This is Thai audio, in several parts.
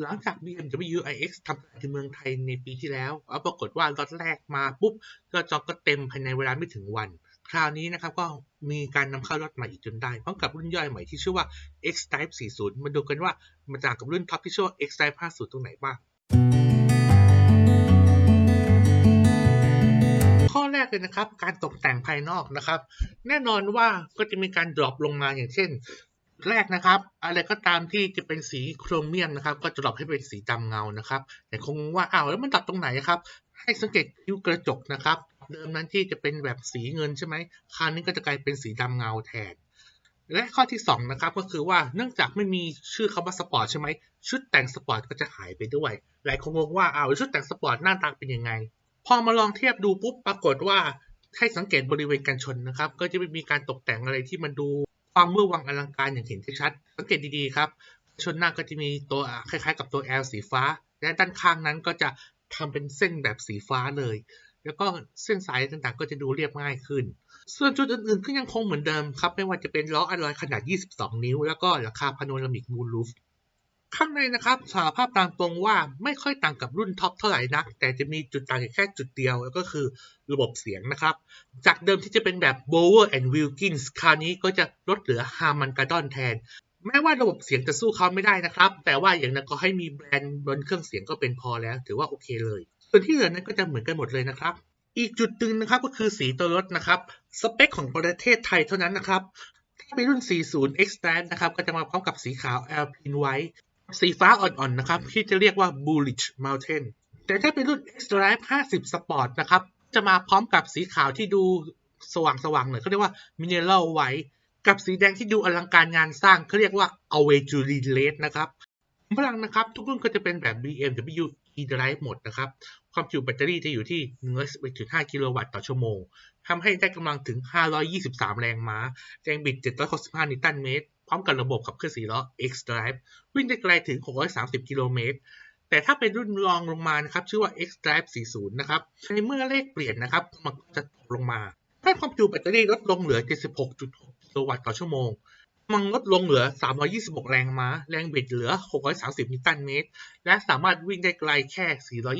หลังจาก BMW iX ทำตลาดในเมืองไทยในปีที่แล้วแล้วปรากฏว่าล็อตแรกมาปุ๊บก็จองก็เต็มภายในเวลาไม่ถึงวัน คราวนี้นะครับก็มีการนำเข้ารถใหม่อีกจนได้ พร้อมกับรุ่นย่อยใหม่ที่ชื่อว่า X Type 40 มาดูกันว่ามันต่างกับรุ่นท็อปที่ชื่อว่า X Type 50 ตรงไหนบ้างข้อแรกเลยนะครับ การตกแต่งภายนอกนะครับ แน่นอนว่าก็จะมีการดรอปลงมาอย่างเช่น แรกนะครับ อะไรก็ตามที่จะเป็นสีโครเมียมนะครับ ก็จะดรอปให้เป็นสีดำเงานะครับ แต่คงว่าอ้าวแล้วมันดรอปตรงไหนครับ ให้สังเกตคิ้วกระจกนะครับ เดิมนั้นที่จะเป็นแบบสีเงินใช่ไหมคราวนี้ก็จะกลายเป็นสีดำเงาแทนและข้อที่2นะครับก็คือว่าเนื่องจากไม่มีชื่อคำว่าสปอร์ตใช่ไหมชุดแต่งสปอร์ตก็จะหายไปด้วยหลายคนงงว่าอ้าวชุดแต่งสปอร์ตหน้าตาเป็นยังไง พอมาลองเทียบดูปุ๊บปรากฏว่าให้สังเกตบริเวณกันชนนะครับ ก็จะไม่มีการตกแต่งอะไรที่มันดู ความเมื่อวังอลังการอย่างเห็นได้ชัด สังเกตดีๆครับ ชนหน้าก็จะมีตัวคล้ายๆ กับตัว L สีฟ้า และด้านข้างนั้นก็จะทำเป็นเส้นแบบสีฟ้าเลย แล้วก็เส้นสายต่างๆ ก็จะดูเรียบง่ายขึ้น ส่วนจุดอื่นๆ ก็ยังคงเหมือนเดิมครับ ไม่ว่าจะเป็นล้ออะลอยขนาด 22 นิ้ว แล้วก็หลังคาพาโนรามิกมูลลูฟ ข้างในนะครับสารภาพตามตรงว่าไม่ค่อยต่างกับรุ่นท็อปเท่าไหร่นัก แต่จะมีจุดต่างแค่จุดเดียว แล้วก็คือระบบเสียงนะครับ จากเดิมที่จะเป็นแบบ Bower and Wilkins คราวนี้ก็จะลดเหลือ Harman Kardon แทน แม้ว่าระบบเสียงจะสู้เขาไม่ได้นะครับ แต่ว่าอย่างนั้นก็ให้มีแบรนด์บนเครื่องเสียงก็เป็นพอแล้ว ถือว่าโอเคเลย ส่วนที่เหลือนั้นก็จะเหมือนกันหมดเลยนะครับ อีกจุดหนึ่งนะครับก็คือสีตัวรถนะครับ สเปคของประเทศไทยเท่านั้นนะครับถ้าเป็นรุ่น 40 Extend นะครับ ก็จะมาพร้อมกับสีขาว Alpine White สีฟ้าอ่อนๆนะครับ ที่จะเรียกว่า Bullish Mountain แต่ถ้าเป็นรุ่น X-Drive 50 Sport นะครับ จะมาพร้อมกับสีขาวที่ดูสว่างๆหน่อยเขาเรียกว่า Mineral White กับสีแดงที่ดูอลังการงานสร้างเขาเรียกว่า Avenue Red นะครับ พลังนะครับ ทุกรุ่นก็จะเป็นแบบ BMW e-drive หมดนะครับ ความจุแบตเตอรี่จะอยู่ที่115 กิโลวัตต์ต่อชั่วโมงทำให้ได้กำลังถึง 523 แรงม้า แรงบิด 765 นิวตันเมตร พร้อมกับระบบขับเคลื่อน4ล้อ X-Drive วิ่งได้ไกลถึง 630 กิโลเมตร แต่ถ้าเป็นรุ่นรองลงมานะครับ ชื่อว่า X-Drive 40 นะครับ ในเมื่อเลขเปลี่ยนนะครับมันจะตกลงมาให้ความจุแบตเตอรี่ลดลงเหลือ 76.6 กิโลวัตต์ต่อชั่วโมง มันลดลงเหลือ 326 แรงม้า แรงบิดเหลือ 630 นิวตันเมตร และสามารถวิ่งได้ไกลแค่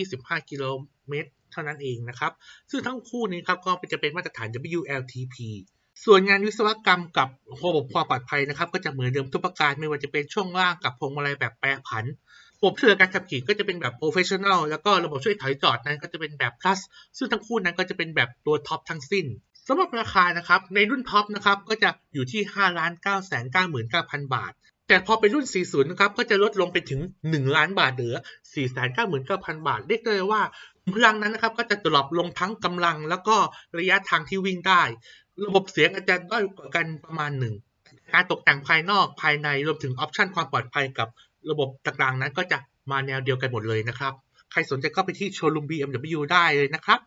425 กิโลเมตร เท่านั้นเองนะครับ ซึ่งทั้งคู่นี้ครับก็จะเป็นมาตรฐาน WLTP ส่วนงานวิศวกรรมกับระบบความปลอดภัยนะครับ ก็จะเหมือนเดิมทุกประการไม่ว่าจะเป็นช่วงล่างกับพวงมาลัยแบบแปรผันระบบช่วยเหลือการขับขี่ก็จะเป็นแบบ professional แล้วก็ระบบช่วยถอยจอดนั้นก็จะเป็นแบบ plus ซึ่งทั้งคู่นั้นก็จะเป็นแบบตัวท็อปทั้งสิ้น สำหรับราคานะครับในรุ่นท็อปนะครับก็จะอยู่ที่ 5 9 9 9 9 0 0 0 บาท แต่พอเป็นรุ่น 40 นะครับก็จะลดลงไปถึง 1 ล้านบาทเหลือ 4,99,000 บาท เรียกได้เลยว่าพลังนั้นนะครับก็จะดรอปลงทั้งกำลังแล้วก็ระยะทางที่วิ่งได้ ระบบเสียงอาจจะด้อยกว่ากันประมาณหนึ่งการตกแต่งภายนอกภายในรวมถึงออปชันความปลอดภัยกับระบบต่างๆนั้นก็จะมาแนวเดียวกันหมดเลยนะครับ ใครสนใจก็ไปที่โชว์รูม BMW ได้เลยนะครับ